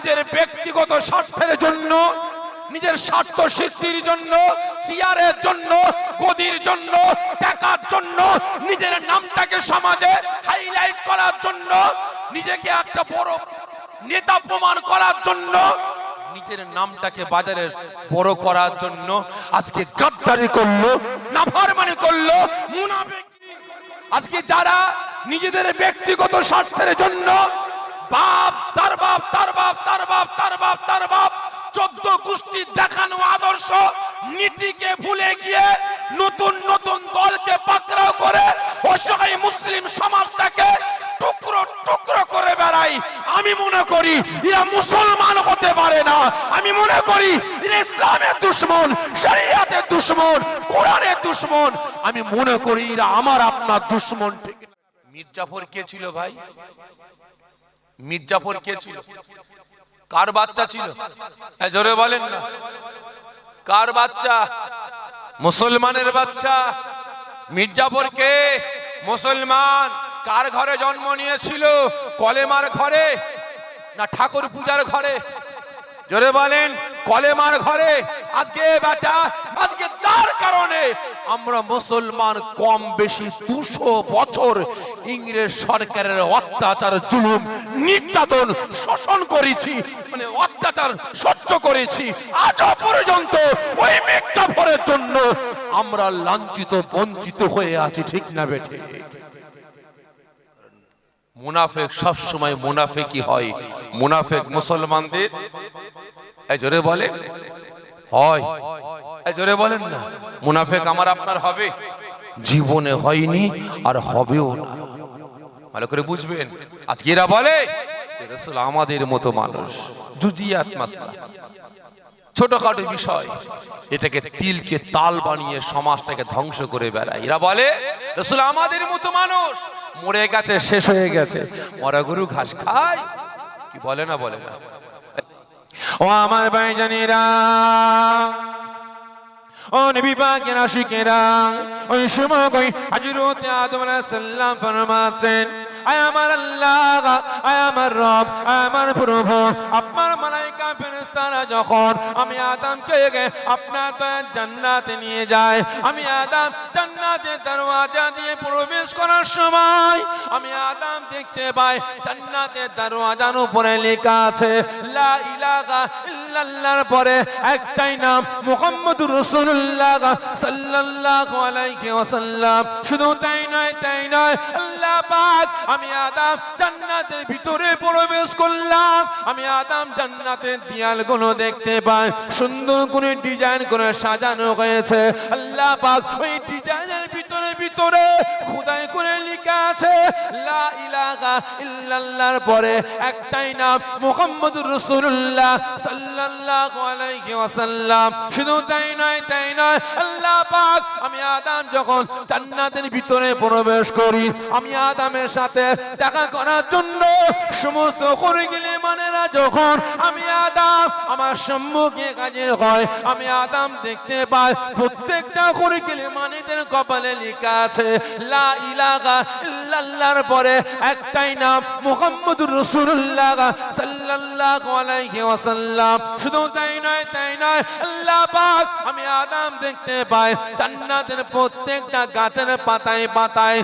নিজের ব্যক্তিগত স্বার্থের জন্য, নিজের স্বার্থ সিদ্ধির জন্য, চেয়ারের জন্য, গদির জন্য, টাকার জন্য, নিজের নামটাকে সমাজে হাইলাইট করার জন্য, নিজেকে একটা বড় নেতা প্রমাণ করার জন্য, নিজের নামটাকে বাজারে বড় করার জন্য আজকে গাদ্দারি করল, নাফারমানি করল, মুনাফিকি। আজকে যারা নিজেদের ব্যক্তিগত স্বার্থের জন্য বাপ, তার বাপ তার বাপ তার বাপ তার বাপ তার বাপ। চোদ্দ গোষ্ঠীর দেখানো আদর্শ নীতিকে ভুলে গিয়ে নতুন নতুন দলকে পাকড়াও করে অসহায় মুসলিম সমাজটাকে টুকরো টুকরো করে বেড়াই আমি মনে করি এরা মুসলমান হতে পারে না। আমি মনে করি এরা ইসলামের দুশ্মন, শরিয়াতের দুশ্মন, কোরআনের দুশ্মন। আমি মনে করি এরা আমার আপনার দুশ্মন, ঠিক। মির্জাফর কে ছিল ভাই? মির্জাফর কে ছিল? কার বাচ্চা ছিল? হ্যাঁ, জোরে বলেন না। কার বাচ্চা? মুসলমানের বাচ্চা। মির্জাফর কে? মুসলমান। কার ঘরে জন্ম নিয়েছিল? কলেমার ঘরে না ঠাকুর পূজার ঘরে? জোরে বলেন, কলেমার ঘরে আজকে বেটা আজকে যার কারণে আমরা মুসলমান কম বেশি দুশো বছর ইংরেজ সরকারের অত্যাচার, জুলুম, নির্যাতন শোষণ করেছি মানে অত্যাচার সহ্য করেছি। আজও পর্যন্ত ওই মির্জাফরের জন্য আমরা লাঞ্ছিত, বঞ্চিত হয়ে আছি, ঠিক না বেঠে মুনাফেক সব সময় মুনাফেকই হয়। মুনাফেক মুসলমানদের। জোরে বলে হয়। জোরে বলেন না। মুনাফেক আমার আপনার হবে। জীবনে হয়নি আর হবেও না। ভালো করে বুঝবেন। আজকে এরা বলে রাসূল আমাদের মতো মানুষ। জুজিয়াত মাসলা। ছোটখাটো বিষয়। এটাকে তিলকে তাল বানিয়ে সমাজটাকে ধ্বংস করে বেড়ায়। এরা বলে, রসুল আমাদের মতো মানুষ মরে গেছে, শেষ হয়ে গেছে। মরা গরু ঘাস খায়। কি বলে না বলে না? ও আমার ভাইজানেরা, ও নবী পাকের আশিকেরা, ওই সময় আদম আয় আমার আল্লাহ, আয় আমার রব, আয় আমার প্রভু। আপনার মালাইকা ফেরেশতারা যখন আমি আদমকে আপনার দয়ার জান্নাতে নিয়ে যায়, আমি আদম জান্নাতের দরওয়াজা দিয়ে প্রবেশ করার সময় আমি আদম দেখতে পাই জান্নাতের দরওয়াজার উপরে লেখা আছে, লা ইলাহা ইল্লাল্লাহর পরে একটাই নাম, মুহাম্মদুর রাসূলুল্লাহ সাল্লাল্লাহু আলাইহি ওয়াসাল্লাম। শুধু তাই নয় তাই নয়, আল্লাহ পাক আমি আদাম জান্নাতের ভিতরে প্রবেশ করলাম। আমি আদাম জান্নাতের দেয়ালগুলো দেখতে পাই। সুন্দর করে ডিজাইন করে সাজানো হয়েছে। আল্লাহ পাক ওই ডিজাইনের ভিতরে ভিতরে খোদাই করে আছে? লা ইলাহা ইল্লাল্লাহর পরে একটাই নাম, মুহাম্মদুর রাসূলুল্লাহ সাল্লাল্লাহু আলাইহি ওয়াসাল্লাম। শুধু তাই নয় তাই নয়, আল্লাহ পাক, আমি আদম যখন জান্নাতের ভিতরে প্রবেশ করি, আমি আদমের সাথে দেখা করার জন্য সমস্ত করে গেলে মানেরা যখন আমি আদম আমার সম্মুখে কাজের হয়, আমি আদম দেখতে পাই, প্রত্যেকটা করে গেলে মানেদের কপালে লেখা আছে, লা ইলাহা ইল্লাল্লাহর পরে একটাই নাম মুহাম্মদুর রাসূলুল্লাহ সাল্লাল্লাহু আলাইহি ওয়াসাল্লাম। শুধু তাই নয় তাই নয়, আল্লাহ পাক, আমি আদম দেখতে পাই, জান্নাতের প্রত্যেকটা গাছের পাতায় পাতায়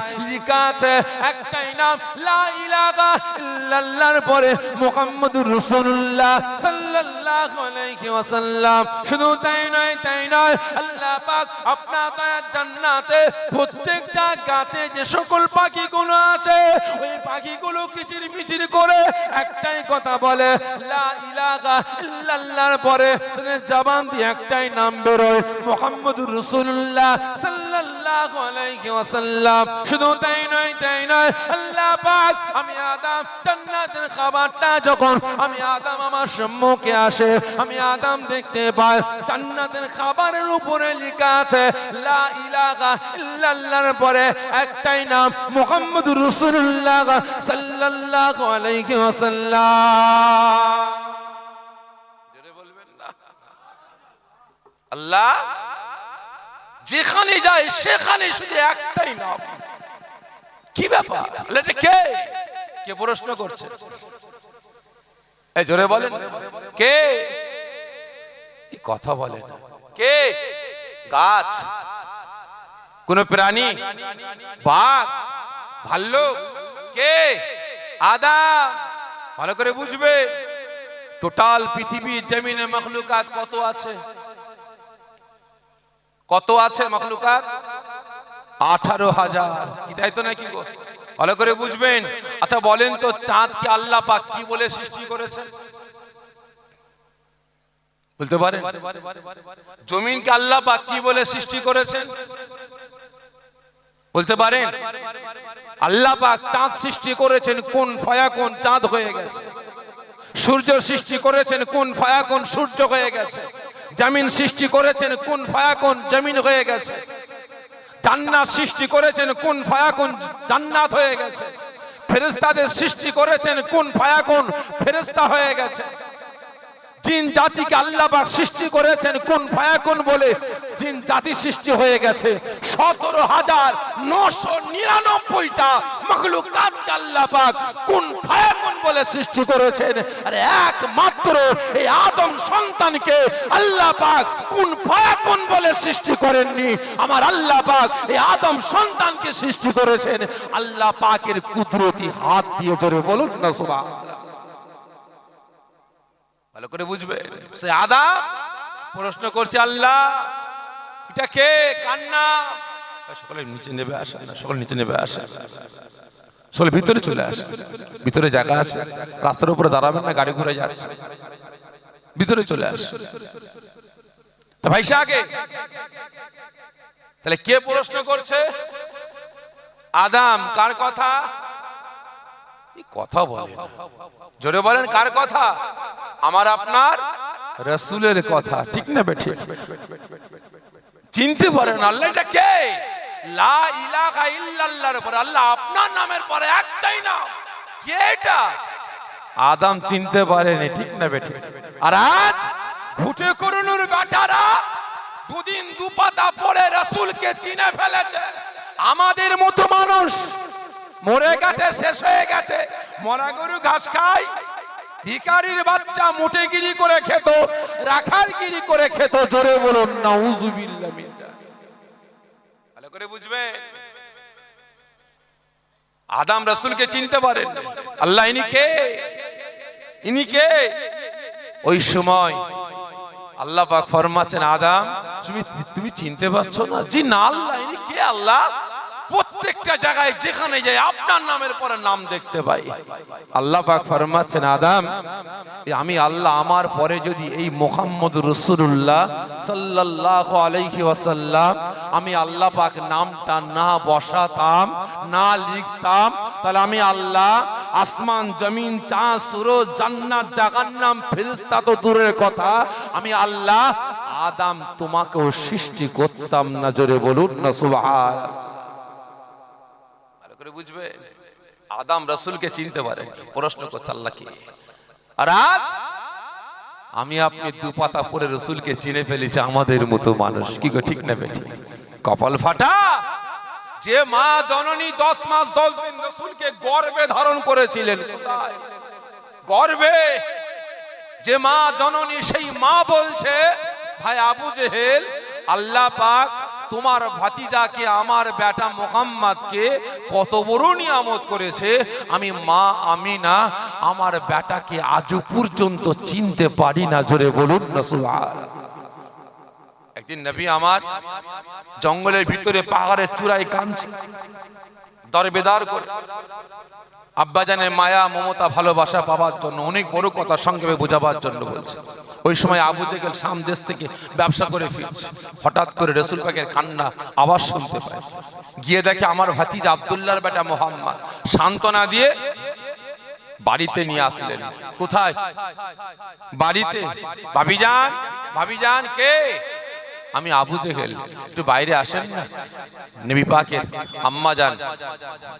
আছে একটাই নাম, লা ইলাহা ইল্লাল্লাহর পরে মুহাম্মদুর রাসূলুল্লাহ সাল্লাল্লাহু আলাইহি ওয়াসাল্লাম। শুধু তাই নয় তাই নয়, আল্লাহ পাক, আপনার জান্নাতে প্রত্যেকটা গাছে যে সকল পাখিগুলো আছে, ওই পাখিগুলো কিচির মিচির করে একটাই কথা বলে পরে জবান দিয়ে একটাই নাম বেরোয় আদম জান্নাতের খাবারটা যখন, আমি আদম আমার সম্মুখে আসে, আমি আদম দেখতে পাই খাবারের উপরে লেখা আছে, লা পরে একটাই নাম মুহাম্মদুর রাসূলুল্লাহ সাল্লাল্লাহু আলাইহি ওয়াসাল্লাম। জোরে বলবেন না? যেখানে যায় সেখানে শুধু একটাই নাম। কি ব্যাপার? কে? কে প্রশ্ন করছে? এই জোরে বলেন। কে? কথা বলে না কে? গাছ। কোন প্রাণী? বাঘ? ভাল্লুক? কে? আদাম? ভালো করে বুঝবে। টোটাল পৃথিবী জমিনে মখলুকাত কত আছে? কত আছে মখলুকাত? আঠারো হাজার। কি তাই তো নাকি ভালো করে বুঝবেন। আচ্ছা বলেন তো, চাঁদ কি আল্লাহ পাক কি বলে সৃষ্টি করেছে? বলতে পারেন? জমিনকে আল্লাহ পাক কি বলে সৃষ্টি করেছেন? বলতে পারেন, আল্লাহ পাক চাঁদ সৃষ্টি করেছেন কোন ফায়া কোন চাঁদ হয়ে গেছে। সূর্য সৃষ্টি করেছেন কোন ফায়া কোন সূর্য হয়ে গেছে। জামিন সৃষ্টি করেছেন কোন ফায়া কোন জমিন হয়ে গেছে। জান্নাত সৃষ্টি করেছেন কোন ফায়া কোন জান্নাত হয়ে গেছে। ফেরেস্তাদের সৃষ্টি করেছেন কোন ফায়া কোন ফেরেস্তা হয়ে গেছে। জিন জাতিকে আল্লাহ সৃষ্টি করেছেন কোন ফায়াকুন বলে? জিন জাতি সৃষ্টি হয়ে গেছে। সতেরো হাজার নশো নিরানব্বইটা মখলুকাতকে আল্লাহ পাক কোন ফায়াকুন বলে সৃষ্টি করেছেন? আর একমাত্র এই আদম সন্তানকে আল্লাহ পাক কোন ফায়াকুন বলে সৃষ্টি করেননি? আমার আল্লাহ পাক এই আদম সন্তানকে সৃষ্টি করেছেন। আল্লাহ পাকের কুদরতি হাত দিয়ে জোরে বলুন না, সুবহানাল্লাহ। ভালো করে বুঝবে। সে আদা প্রশ্ন করছে আল্লাহ, এটা কে? কান্না সকলে নিচে নেবে আসে না, সকলে নিচে নেবে আসে সকলে ভিতরে চলে আসে ভিতরে জায়গা আছে। রাস্তার উপরে দাঁড়াবেন না, গাড়ি ঘুরে যাচ্ছে। ভিতরে চলে আসে তা ভাই আগে। তাহলে কে প্রশ্ন করছে? আদাম, কার কথা? কথা বলে জোরে বলেন, কার কথা? আমার আপনার রসুলের কথা। ঠিক না বেঠি চিনতে পারেন, আল্লাহ এটা কে? লা ইলাহা ইল্লাল্লাহর পরে আল্লাহ আপনার নামের পরে একটাই নাম। কে এটা? আদম চিনতে পারেনি, ঠিক না বেঠি আর আজ ঘুটে করুনুর বেটারা দুদিন দুপাতা পরে রসুলকে চিনে ফেলেছে। আমাদের মতো মানুষ মরে গেছে, শেষ হয়ে গেছে। মরা গরু ঘাস খায়। ভিকারির বাচ্চা মুটেগিরি করে খেত রাখার গিরি করে খেত, জোরে বলুন নাউজুবিল্লাহ ভালো করে বুঝবে? আদাম রসুলকে চিনতে পারেন আল্লাহ ইনি কে? ইনি কে? ওই সময় আল্লাহ পাক ফরমাচ্ছেন, আদাম, তুমি তুমি চিনতে পারছ না? জি না, আল্লাহ, ইনি কে আল্লাহ? প্রত্যেকটা জায়গায় যেখানে যাই আপনার নামের পরে নাম দেখতে পাই। আল্লাহ পাক ফরমাচ্ছেন, আদাম আমি আল্লাহ, আমার পরে যদি এই মোহাম্মদ রসুল্লাহ সাল্লাল্লাহু আলাইহি ওয়াসাল্লাম আমি আল্লাহ পাক নামটা না বসাতাম, না লিখতাম, তাহলে আমি আল্লাহ আসমান, জমিন, চাঁদ, সুরজ, জান্নাত, জাহান্নাম, ফেরেশতা তো দূরের কথা। আমি আল্লাহ, আদাম তোমাকেও সৃষ্টি করতাম, না জোরে বলুন না সুবহান বুঝবে? আদাম রসুলকে চিনতে পারেন প্রশ্ন করছে, আল্লাহ কি? আর আজ আমি আপনি দু পাতা পরে রসুলকে চিনে ফেলেছি, আমাদের মতো মানুষ। কি গো, ঠিক না বেটি কপাল ফাটা? যে মা জননী দশ মাস দশ দিন রসুলকে গর্বে ধারণ করেছিলেন গর্বে? যে মা জননী সেই মা বলছে, ভাই আবু জেহেল, আল্লাহ পাক তোমার ভাতিজাকে, আমার বেটা মোহাম্মদকে কত বড় নিয়ামত করেছে। আমি মা, আমি না, আমার বেটাকে আজও পর্যন্ত চিনতে পারি না, জোরে বলুন না একদিন নবী আমার জঙ্গলের ভিতরে পাহাড়ের চূড়ায় কাঁদছে, দরবেদার করে। আব্বাজানের মায়া, মমতা, ভালোবাসা পাওয়ার জন্য, অনেক বড় কথা সংক্ষেপে বোঝাবার জন্য বলছে। ওই সময় আবু জেগেল সাম দেশ থেকে ব্যবসা করে ফিরছে। হঠাৎ করে রসুল পাকের কান্না, আওয়াজ শুনতে পায়। গিয়ে দেখে আমার ভাতিজ আবদুল্লার বেটা মোহাম্মদ। সান্ত্বনা দিয়ে বাড়িতে নিয়ে আসলেন। কোথায়? বাড়িতে। ভাবিজান? ভাবিজান, কে? আমি আবু জেহেল। একটু বাইরে আসেন না? নবী পাকের আম্মা যান।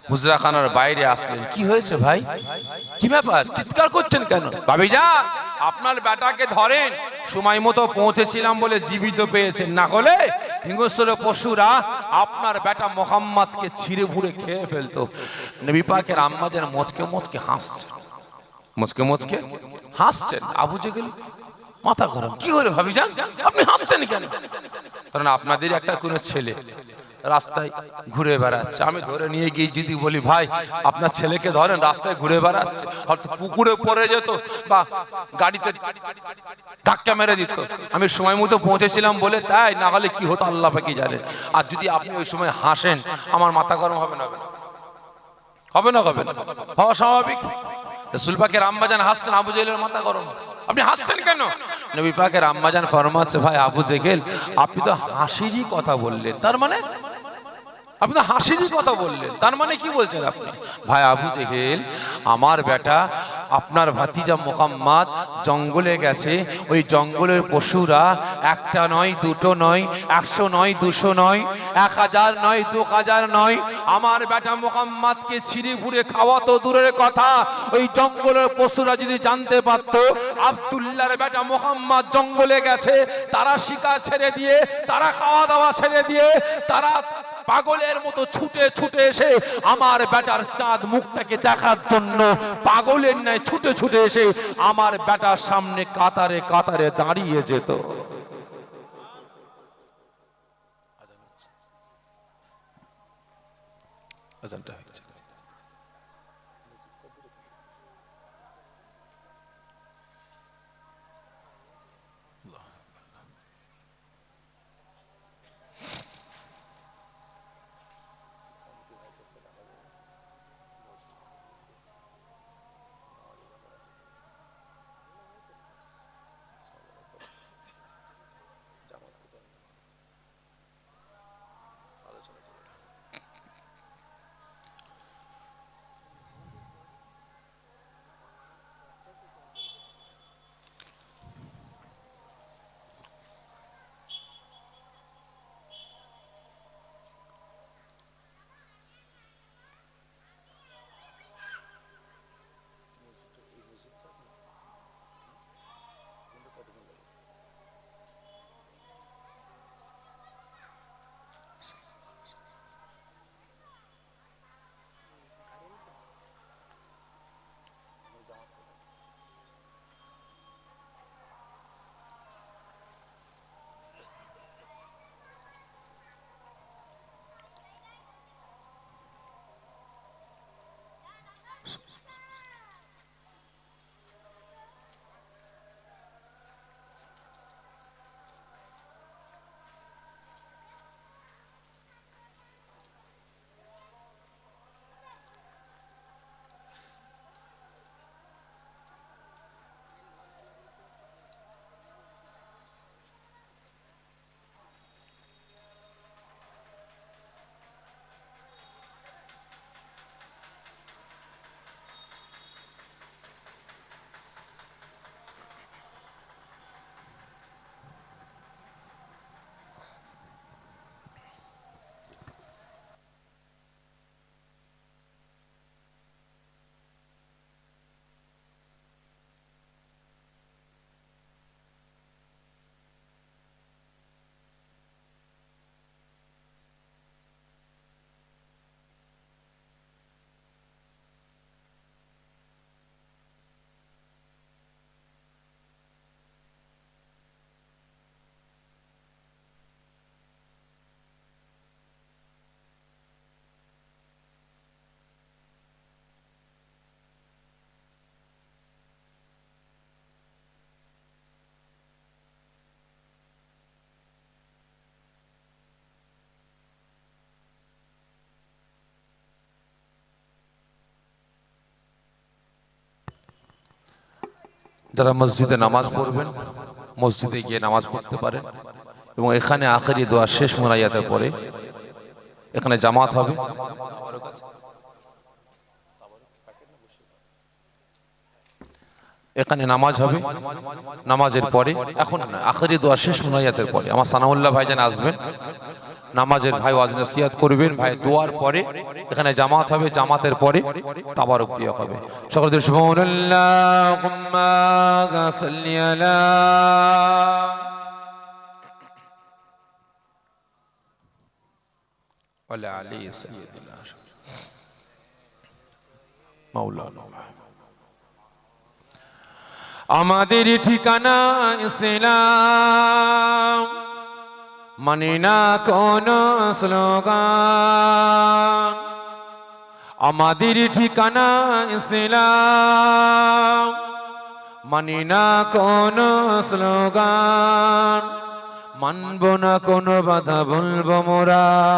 হুজরা খানার বাইরে আসলেন। কি হয়েছে ভাই? কি ব্যাপার? চিৎকার করছেন কেন? ভাবি যা আপনার বেটাকে ধরেন, সময় মতো পৌঁছেছিলাম বলে জীবিত পেয়েছেন। না হলে হিংস্র পশুরা আপনার বেটা মোহাম্মদকে ছিঁড়ে ভুড়ে খেয়ে ফেলতো। নবী পাকের আম্মাদের মোচকে মোচকে হাসছে। মুচকে মুচকে হাসছেন। আবু জেগেল মাথা গরম। কি হলো ভাবি যান আপনি হাসছেন কেন? কারণ আপনাদের একটা কোনো ছেলে রাস্তায় ঘুরে বেড়াচ্ছে। আমি ধরে নিয়ে গিয়ে যদি বলি, ভাই, আপনার ছেলেকে ধরেন, রাস্তায় ঘুরে বেড়াচ্ছে। হয়তো পুকুরে পড়ে যেত বা গাড়িতে ধাক্কা মেরে দিত। আমি সময় মতো পৌঁছেছিলাম বলে, তাই? না হলে কি হতো? আল্লাহ পাকি জানেন। আর যদি আপনি ওই সময় হাসেন, আমার মাথা গরম হবে না হবে না হবে না হবে হওয়া স্বাভাবিক। রসুল পাকের আম্মাজান হাসছেন, আবু জেলের মাথা গরম। আপনি হাসছেন কেন? নবী পাকের আম্মাজান ফরমাচ্ছে, ভাই, আবু জেগেল আপনি তো হাসিরই কথা বললেন। তার মানে আপনি তো কথা বললেন। তার মানে কি বলছেন আপনি? ভাই, আবু জেহেল, আমার বেটা, আপনার ভাতিজা মোহাম্মদ জঙ্গলে গেছে। ওই জঙ্গলের পশুরা একটা নয়, দুটো নয়, একশো নয়, দুশো নয়, এক হাজার নয়, দু হাজার নয়, আমার বেটা মোহাম্মদকে ছিঁড়ে ফুড়ে খাওয়া তো দূরের কথা। ওই জঙ্গলের পশুরা যদি জানতে পারতো, আবদুল্লাহর বেটা মোহাম্মদ জঙ্গলে গেছে, তারা শিকার ছেড়ে দিয়ে, তারা খাওয়া দাওয়া ছেড়ে দিয়ে, তারা পাগলের মতো ছুটে ছুটে এসে আমার বেটার চাঁদ মুখটাকে দেখার জন্য পাগলের ন্যায় ছুটে ছুটে এসে আমার বেটার সামনে কাতারে কাতারে দাঁড়িয়ে যেত। যারা মসজিদে নামাজ পড়বেন, মসজিদে গিয়ে নামাজ পড়তে পারেন। এবং এখানে আখেরি দোয়া শেষ মোনাইয়াতের পরে এখানে জামাত হবে। এখানে নামাজ হবে, নামাজের পরে, এখন আখেরি দোয়া শেষ মোনাইয়াতের পরে। আমার সানাউল্লাহ ভাইজান আসবেন। নামাজের ভাই ওয়াজ নসিহাত করবেন, ভাই দোয়ার পরে, এখানে জামাত হবে, জামাতের পরে তাবারক দেওয়া হবে। সকলদের সাইয়্যিদিনা মাওলানা। আমাদের ঠিকানা ইসলাম। মানে না কোন স্লোগান। আমাদের ঠিকানা ইসলাম। মানে না কোন স্লোগান। মানব না কোন বাধা বলব মোরা।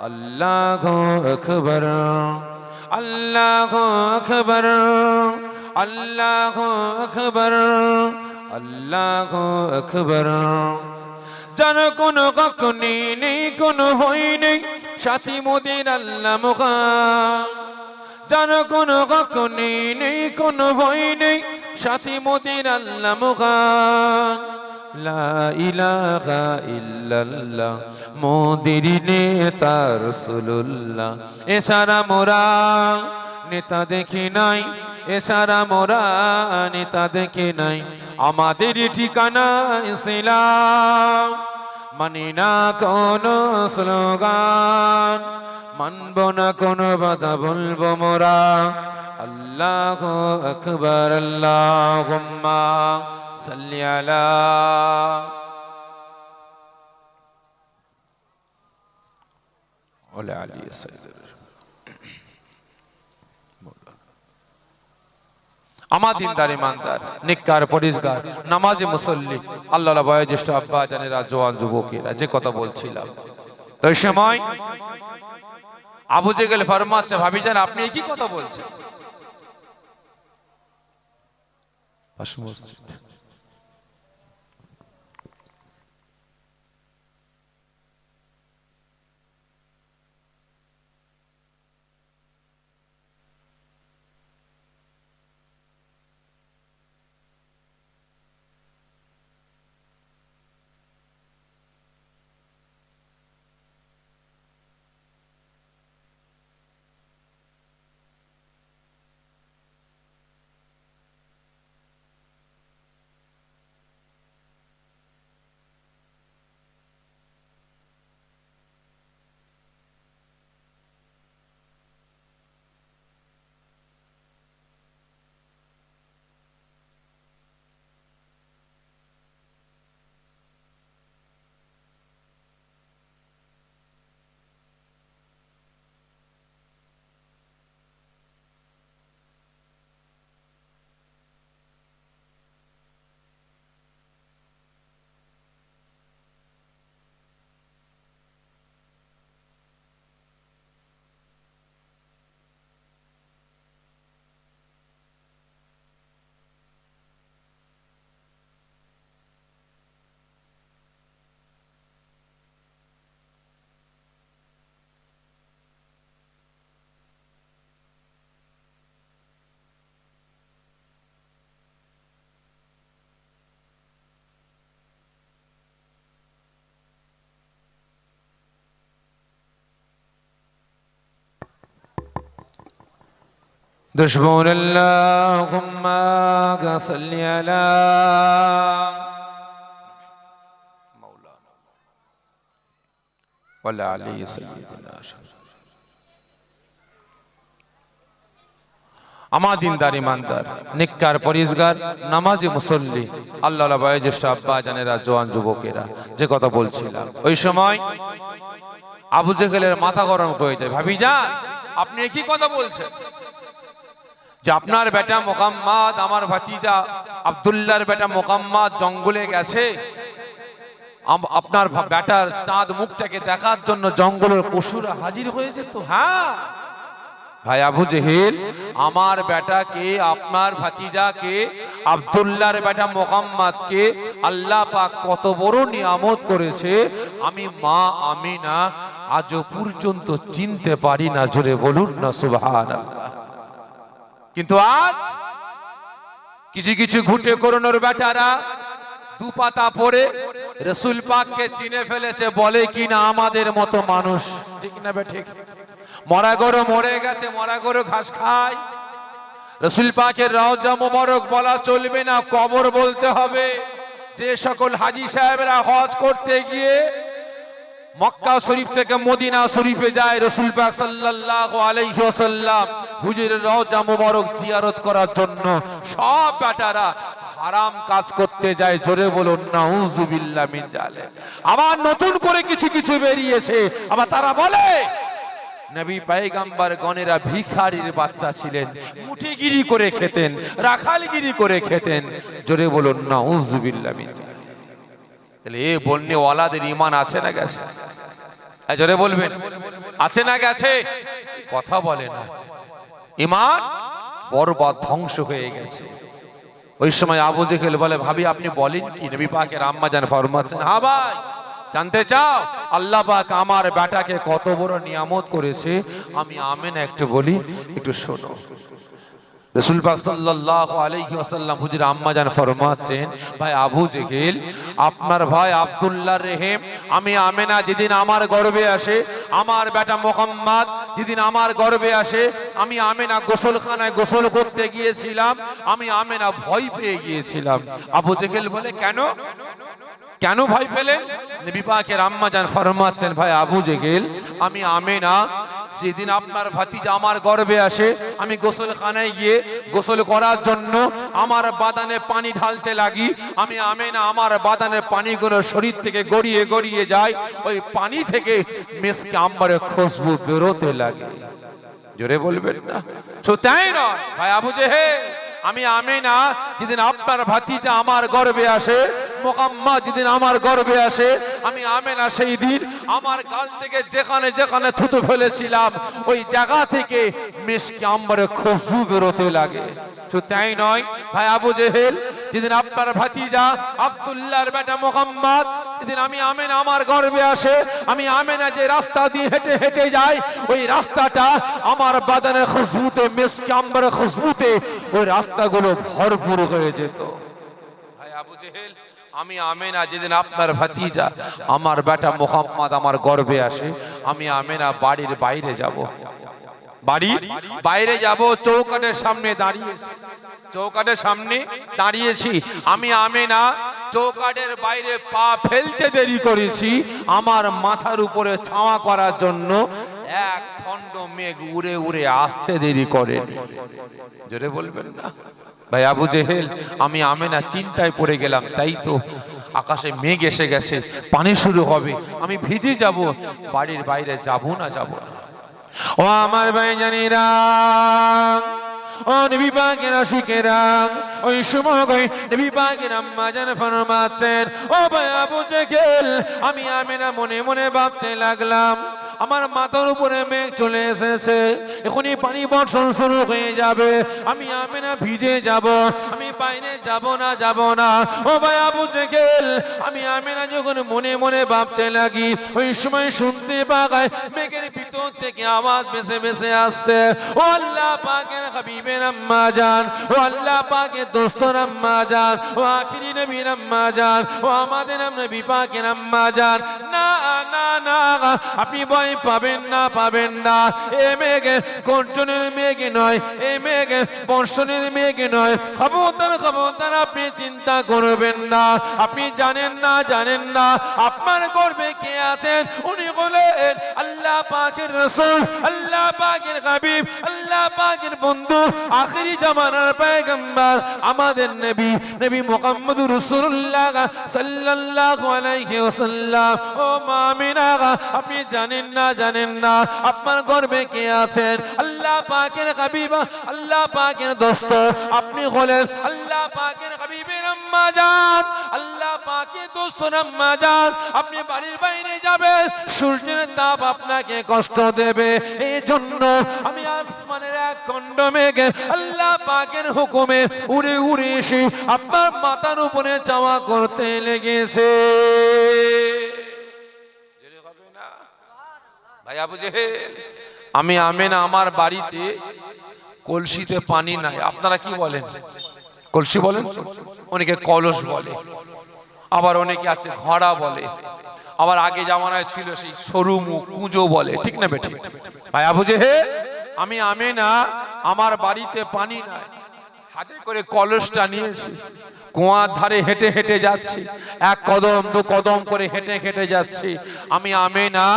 আল্লাহ আকবর। আল্লাহ আকবর। আল্লাহ আকবর। আল্লাহ আকবর। যার কোন কখনই নেই, কোন ভয় নেই। সাথী মোদের আল্লাহ মুখা। যার কোন কখনই নেই, কোন ভয় নেই। সাথী মোদের আল্লাহ মুখা। লা মোদের নেতা রাসূলুল্লাহ। এছাড়া মোরা নেতা দেখি নাই, এছাড়া মোরা নেতা দেখি নাই। আমাদের ঠিকানা ইসলাম, মানি না কোন স্লোগান, মানব না কোন বাধা বলব মোরা। আল্লাহ আকবর আল্লাহ সাল্লি আলা ওলা আলী সাইয়্যিদ আমার দিনদার ইমানদার, নিকার, পরিষ্কার, নামাজে মুসল্লি। আল্লাহ বয়োজ্যেষ্ঠ আব্বা, জানেরা, জোয়ান, যুবকেরা, যে কথা বলছিলাম। তো ওই সময় আবু জেগেল ফরমাচ্ছে, ভাবি যান আপনি কি কথা বলছেন। মসজিদ। دشمون اللهم صل على مولانا ولا علي سيدنا আমার দিনদার ইমানদার নিকার পরিষ্কার নামাজি মুসল্লি আল্লাহ বয়োজ্যেষ্ঠ আব্বা জানেরা জোয়ান যুবকেরা যে কথা বলছিলাম ওই সময় আবু জেহেলের মাথা গরম হয়ে যায় ভাবি যান আপনি কি কথা বলছেন যে আপনার বেটা মোকাম্মাদ আমার ভাতিজা আব্দুল্লাহর বেটা মোকাম্মাদ জঙ্গলে গেছে। আপনার বেটার চাঁদ মুখটাকে দেখার জন্য জঙ্গলের পশুরা হাজির হয়ে যেত। হ্যাঁ। ভাই আবু জেহেল, আমার বেটাকে, আপনার ভাতিজাকে, আব্দুল্লাহর বেটা মোহাম্মদকে আল্লাহ পাক কত বড় নিয়ামত করেছে। আমি মা, আমি না, আজও পর্যন্ত চিনতে পারি না। জোরে বলুন না, সুবহানাল্লাহ। কিন্তু আজ কিছু কিছু ঘুটে করোনোর বেটারা দু পাতা পরে রসুল পাককে চিনে ফেলেছে, বলে কিনা আমাদের মতো মানুষ। ঠিক না ঠিক? মরা গরু মরে গেছে, মরা গরু ঘাস খায়। রসুল পাকের রওজা মোবারক বলা চলবে না, কবর বলতে হবে। যে সকল হাজি সাহেবরা হজ করতে গিয়ে মক্কা শরীফ থেকে মদিনা শরীফে যায় রসুল পাক ওয়াসাল্লাম হুজুরের রওজা মোবারক জিয়ারত করার জন্য সব বেটারা হারাম কাজ করতে যায়, জোরে বলুন, নাউজুবিল্লাহ মিন জালে আবার নতুন করে কিছু কিছু বেরিয়েছে। আবার তারা বলে, নবী পাইগাম্বার গণেরা ভিখারির বাচ্চা ছিলেন, মুঠিগিরি করে খেতেন, রাখালগিরি করে খেতেন। জোরে বলুন, নাউজুবিল্লাহ মিন জালে তাহলে এ বন্যে ইমান আছে না গেছে? জোরে বলবেন, আছে না গেছে? কথা বলে না। ইমান বরবাদ ধ্বংস হয়ে গেছে। ওই সময় আবু জেহেল বলে, ভাবি, আপনি বলেন কি? নবী পাকের আম্মা জান ফরমাচ্ছেন হ্যাঁ ভাই, জানতে চাও? আল্লাহ পাক আমার বেটাকে কত বড় নিয়ামত করেছে। আমি আমেন একটু বলি, একটু শোনো। রসুল সাল্লাল্লাহু আলাইহি ওয়াসাল্লাম হুজুর আম্মা জান ফরমাচ্ছেন, ভাই আবু জেহেল, আপনার ভাই আব্দুল্লাহ রেহেম, আমি আমেনা যেদিন আমার গর্বে আসে, আমার বেটা মোহাম্মদ যেদিন আমার গর্বে আসে, আমি আমেনা গোসলখানায় গোসল করতে গিয়েছিলাম, আমি আমেনা ভয় পেয়ে গিয়েছিলাম। আবু জেহেল বলে, কেন? কেন ভয় পেলেন? নবী পাকের আম্মা জান ফরমাচ্ছেন, ভাই আবু জেহেল, আমি আমেনা যেদিন আপনার ভাতিজা আমার গর্বে আসে, আমি গোসলখানায় গিয়ে গোসল করার জন্য আমার বাদানে পানি ঢালতে লাগি। আমি আমি না আমার বাদানের পানিগুলো শরীর থেকে গড়িয়ে গড়িয়ে যায়। ওই পানি থেকে মেসকে আম্বারে খুশবু বেরোতে লাগে। জোরে বলবেন না? তো তাই নয়। ভাই আবু জেহে আমি আমি না যেদিন আপনার ভাতিটা আমার গর্বে আসে মোকাম্মা যেদিন আমার গর্বে আসে, আমি আমেনা সেই দিন আমার গাল থেকে যেখানে যেখানে থুতু ফেলেছিলাম, ওই জায়গা থেকে মেশকে আম্বারে খুশবু বেরোতে লাগে। তাই নয়, ভাই আবু জেহেল, যেদিন আপনার ভাতিজা আব্দুল্লাহর বেটা মোহাম্মদ, যেদিন আমি আমেন আমার গর্বে আসে, আমি আমেনা যে রাস্তা দিয়ে হেঁটে হেঁটে যাই, ওই রাস্তাটা আমার বাদানের খুশবুতে মেসকে আম্বারের খুশবুতে ওই রাস্তাগুলো ভরপুর হয়ে যেত। ভাই আবু জেহেল আমি আমেনা যেদিন আপনার ভাতিজা, আমার বেটা মোহাম্মদ আমার গর্বে আসে, আমি আমেনা বাড়ির বাইরে যাব। বাড়ির বাইরে যাব চৌকাটের সামনে দাঁড়িয়েছি। চৌকাটের সামনে দাঁড়িয়েছি। আমি আমেনা চৌকাটের বাইরে পা ফেলতে দেরি করেছি, আমার মাথার উপরে ছাওয়া করার জন্য এক খণ্ড মেঘ উড়ে উড়ে আসতে দেরি করেনি। জোরে বলবেন না? ভাই আবু জেহেল, আমি আমেনা চিন্তায় পড়ে গেলাম, তাই তো আকাশে মেঘ এসে গেছে, পানি শুরু হবে, আমি ভিজে যাব, বাড়ির বাইরে যাব না যাব না। ও আমার ভাই জানিরা, ও ওই সময় জান ও ভাই আবু আমি আমেনা মনে মনে ভাবতে লাগলাম আমার মাথার উপরে মেঘ চলে এসেছে। এখনই পানি বর্ষণ শুরু হয়ে যাবে। আমি আমেনা ভিজে যাব, আমি বাইরে যাব না যাব না। ও ভাই আবু জেগেল আমি আমেনা যখন মনে মনে ভাবতে লাগি, ওই সময় শুনতে পাগায় মেঘের ভিতর থেকে আওয়াজ ভেসে ভেসে আসছে। ও আল্লাহ পাকের হাবিবের আম্মা জান, ও আল্লাহ পাকের দোস্তর আম্মা জান, ও আখিরি নবীর আম্মা জান, ও আমাদের নবী পাকের আম্মা জান। না না। আপনি ভয় পাবেন না পাবেন না। এ মেঘে কন্টনের মেঘে নয়, এ মেঘে বর্ষণের মেঘে নয়। খবরদার খবরদার, আপনি চিন্তা করবেন না। আপনি জানেন না জানেন না। আপনার গর্বে কে আছেন? উনি বলেন আল্লাহ পাকের রসুল, আল্লাহ পাকের হাবিব, আল্লাহ পাকের বন্ধু, আখেরি জামানার পয়গম্বর, আমাদের নবী নবী মুহাম্মদুর রাসূলুল্লাহ সাল্লাল্লাহু আলাইহি ও মামিনা আপনি জানেন না জানেন না। আপনার গর্বে কে আছেন? আল্লাহ পাকের হাবিবা, আল্লাহ পাকের দোস্ত। আপনি হলেন আল্লাহ পাকের হাবিবের আম্মা জান আল্লাহ পাকের দোস্ত আম্মা জান আপনি বাড়ির বাইরে যাবেন, সূর্যের তাপ আপনাকে কষ্ট দেবে। এই জন্য আমি আসমানের এক খণ্ড মেঘে আল্লাহ পাকের হুকুমে উড়ে উড়ে এসে আপনার মাথার উপরে চাওয়া করতে লেগেছে? ভাই আবু জেহেল, আমি আমেনা আমার বাড়িতে কলসিতে পানি নাই। আপনারা কি বলেন? কলসি বলেন? অনেকে কলস বলে, আবার অনেকে আছে ঘড়া বলে। আবার আগে জামানায় ছিল সেই সরু মুখ কুঁজো বলে, ঠিক না বেঠিক ভাই আবু জেহেল, আমি আমি না আমার বাড়িতে পানি নাই। হাতে করে কলসটা নিয়েছি। কুয়ার ধারে হেঁটে হেঁটে যাচ্ছি। এক কদম, দু কদম করে হেঁটে হেঁটে যাচ্ছি। আমি আমি না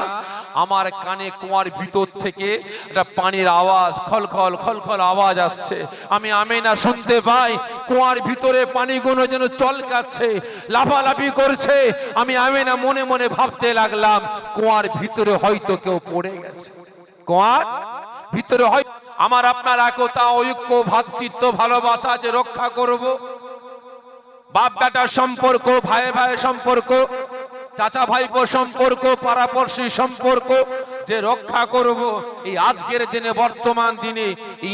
আমার কানে কুয়ার ভিতর থেকে একটা পানির আওয়াজ খলখল খলখল আওয়াজ আসছে। আমি আমি না শুনতে পাই, কুয়ার ভিতরে পানিগুলো যেন চলকাচ্ছে, লাফালাফি করছে। আমি আমি না মনে মনে ভাবতে লাগলাম, কুয়ার ভিতরে হয়তো কেউ পড়ে গেছে। কুয়ার ভিতরে হয় আমার আপনার একতা ঐক্য, ভাতৃত্ব, ভালোবাসা যে রক্ষা করব। বাপ বেটার সম্পর্ক ভাই ভাই সম্পর্ক চাচা ভাইপো সম্পর্ক, পাড়াপড়শি সম্পর্ক, যে রক্ষা করব এই আজকের দিনে, বর্তমান দিনে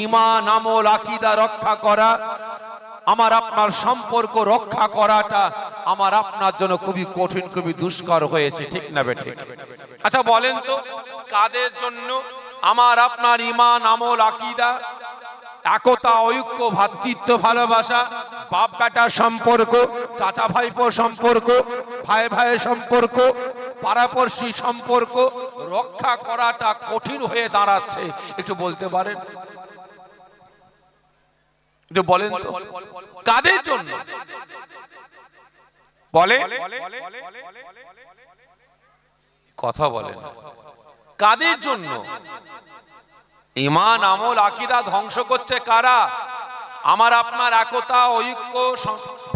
ইমান আমল, আকিদা রক্ষা করা, আমার আপনার সম্পর্ক রক্ষা করাটা আমার আপনার জন্য খুবই কঠিন, খুবই দুষ্কর হয়েছে, ঠিক না বে ঠিক? আচ্ছা বলেন তো, কাদের জন্য আমার আপনার ইমান আমল, আকিদা একতা, ঐক্য ভ্রাতৃত্ব ভালোবাসা, বাপ বেটার সম্পর্ক, চাচা ভাইপো সম্পর্ক, ভাই ভাইয়ের সম্পর্ক, পাড়াপড়শি সম্পর্ক, রক্ষা করাটা কঠিন হয়ে দাঁড়াচ্ছে। একটু বলতে পারেন? একটু বলেন তো। কাদের জন্য? বলে? কথা বলেন কাদের জন্য? ইমান, আমল, আকিদা ধ্বংস করছে কারা? আমার, আপনার একতা, ঐক্য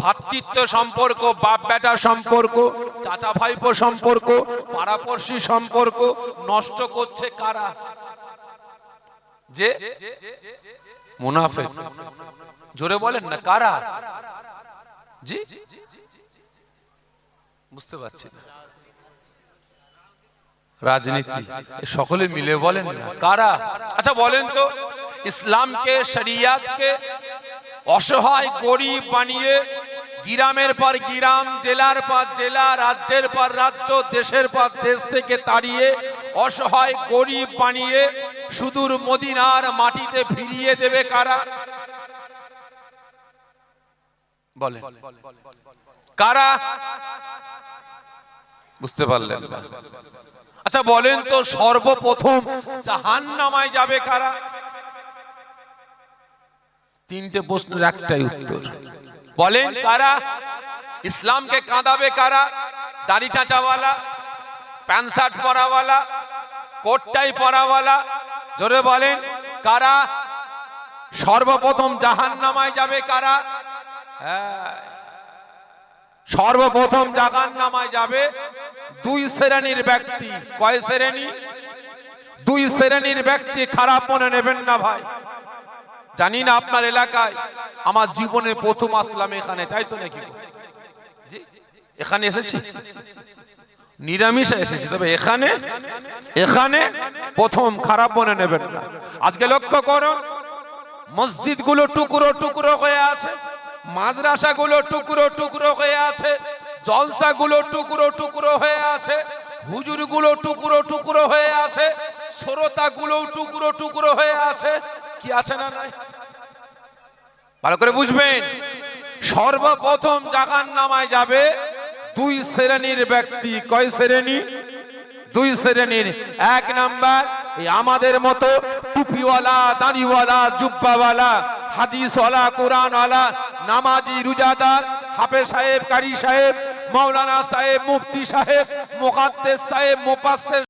ভ্রাতৃত্ব সম্পর্ক বাপ বেটার সম্পর্ক চাচা ভাইপো সম্পর্ক, পাড়াপড়শি সম্পর্ক নষ্ট করছে কারা? যে মুনাফে জোরে বলেন না, কারা? জি? বুঝতে পারছি না। রাজনীতি সকলে মিলে বলেন না। কারা? আচ্ছা বলেন তো, ইসলামকে, শরিয়াতকে অসহায়, গরিব বানিয়ে গ্রামের পর গ্রাম, জেলার পর জেলা, রাজ্যের পর রাজ্য, দেশের পর দেশ থেকে তাড়িয়ে অসহায়, গরিব বানিয়ে সুদূর মদিনার মাটিতে ফিরিয়ে দেবে কারা? বলেন। কারা? বুঝতে পারলেন না। আচ্ছা বলেন তো সর্বপ্রথম জাহান নামায় যাবে কারা? তিনটে প্রশ্নের একটাই উত্তর। বলেন কারা? ইসলামকে কাঁদাবে কারা? দাড়ি চাঁচাওয়ালা, প্যান্ট শার্ট পরাওয়ালা কোটটাই পরাওয়ালা? জোরে বলেন, কারা? সর্বপ্রথম জাহান নামায় যাবে কারা? হ্যাঁ। সর্বপ্রথম জাহান নামায় যাবে দুই শ্রেণির ব্যক্তি। কয় শ্রেণি? দুই শ্রেণির ব্যক্তি খারাপ মনে নেবেন না ভাই। জানি না আপনার এলাকায় আমার জীবনে প্রথম আসলাম এখানে, তাই তো নাকি? এখানে এসেছি? নিরামিষে এসেছি, তবে এখানে এখানে প্রথম খারাপ মনে নেবেন না। আজকে লক্ষ্য করুন মসজিদগুলো টুকরো টুকরো হয়ে আছে। মাদ্রাসা গুলো টুকরো টুকরো হয়ে আছে জলসা গুলো টুকরো টুকরো হয়ে আছে হুজুরগুলো টুকরো টুকরো হয়ে আছে শ্রোতা গুলো টুকরো টুকরো হয়ে আছে। কি আছে না নাই? ভালো করে বুঝবেন। সর্বপ্রথম জাগান নামায় যাবে দুই শ্রেণির ব্যক্তি। কয় শ্রেণি? দুই শ্রেণির এক নাম্বার আমাদের মতো টুপিওয়ালা, দাঁড়িওয়ালা, জুব্বাওয়ালা, হাদিসওয়ালা, কোরআনওয়ালা, নামাজি, রুজাদার হাফে সাহেব, কারি সাহেব মৌলানা সাহেব, মুফতি সাহেব মুকাদ্দেস সাহেব মুপাসসির